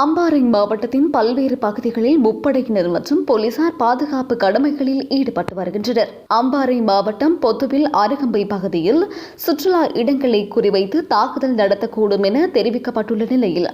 அம்பாறை மாவட்டத்தின் பல்வேறு பகுதிகளில் முப்படையினர் மற்றும் போலீசார் பாதுகாப்பு கடமைகளில் ஈடுபட்டு வருகின்றனர். அம்பாறை மாவட்டம் பொத்துவில் அருகம்பை பகுதியில் சுற்றுலா இடங்களை குறிவைத்து தாக்குதல் நடத்தக்கூடும் என தெரிவிக்கப்பட்டுள்ள நிலையில்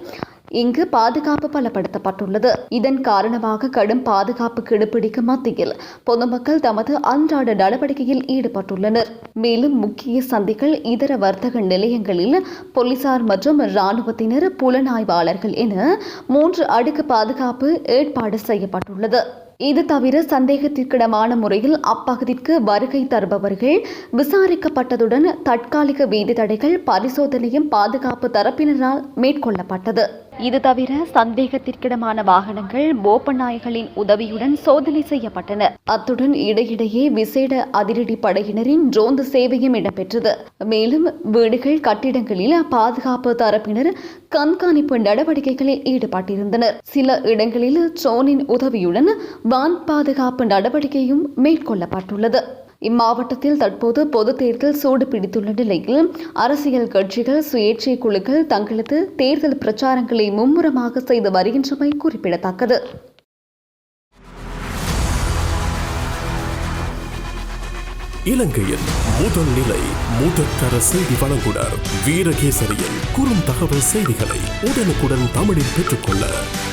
இங்கு பாதுகாப்பு பலப்படுத்தப்பட்டுள்ளது. இதன் காரணமாக கடும் பாதுகாப்பு கெடுபிடிக்கு மத்தியில் பொதுமக்கள் தமது அன்றாட நடவடிக்கையில் ஈடுபட்டுள்ளனர். மேலும் முக்கிய சந்தைகள் இதர வர்த்தக நிலையங்களில் போலீசார் மற்றும் இராணுவத்தினர் புலனாய்வாளர்கள் என மூன்று அடுக்கு பாதுகாப்பு ஏற்பாடு செய்யப்பட்டுள்ளது. இது தவிர சந்தேகத்திற்கிடமான முறையில் அப்பகுதிக்கு வருகை தருபவர்கள் விசாரிக்கப்பட்டதுடன் தற்காலிக வீதி தடைகள் பரிசோதனையும் பாதுகாப்பு தரப்பினரால் மேற்கொள்ளப்பட்டது. இது தவிர சந்தேகத்திற்கிடமான வாகனங்கள் மோப்ப நாய்களின் உதவியுடன் சோதனை செய்யப்பட்டன. அத்துடன் இடையிடையே விசேட அதிரடி படையினரின் ரோந்து சேவையும் இடம்பெற்றது. மேலும் வீடுகள் கட்டிடங்களில் பாதுகாப்பு தரப்பினர் கண்காணிப்பு நடவடிக்கைகளில் ஈடுபட்டிருந்தனர். சில இடங்களில் ட்ரோனின் உதவியுடன் வான் பாதுகாப்பு நடவடிக்கையும் மேற்கொள்ளப்பட்டுள்ளது. இம்மாவட்டத்தில் தற்போது பொதுத் தேர்தல் சூடு பிடித்துள்ள நிலையில் அரசியல் கட்சிகள் சுயேட்சை குழுக்கள் தங்களது தேர்தல் பிரச்சாரங்களை மும்முரமாக செய்து வருகின்றமை குறிப்பிடத்தக்கது. இலங்கையின் முதல் நிலை முதற்கர செய்தி வழங்குனர் வீரகேசரியின் குறும் தகவல் செய்திகளை உடனுக்குடன் தமிழில் பெற்றுக்கொள்ள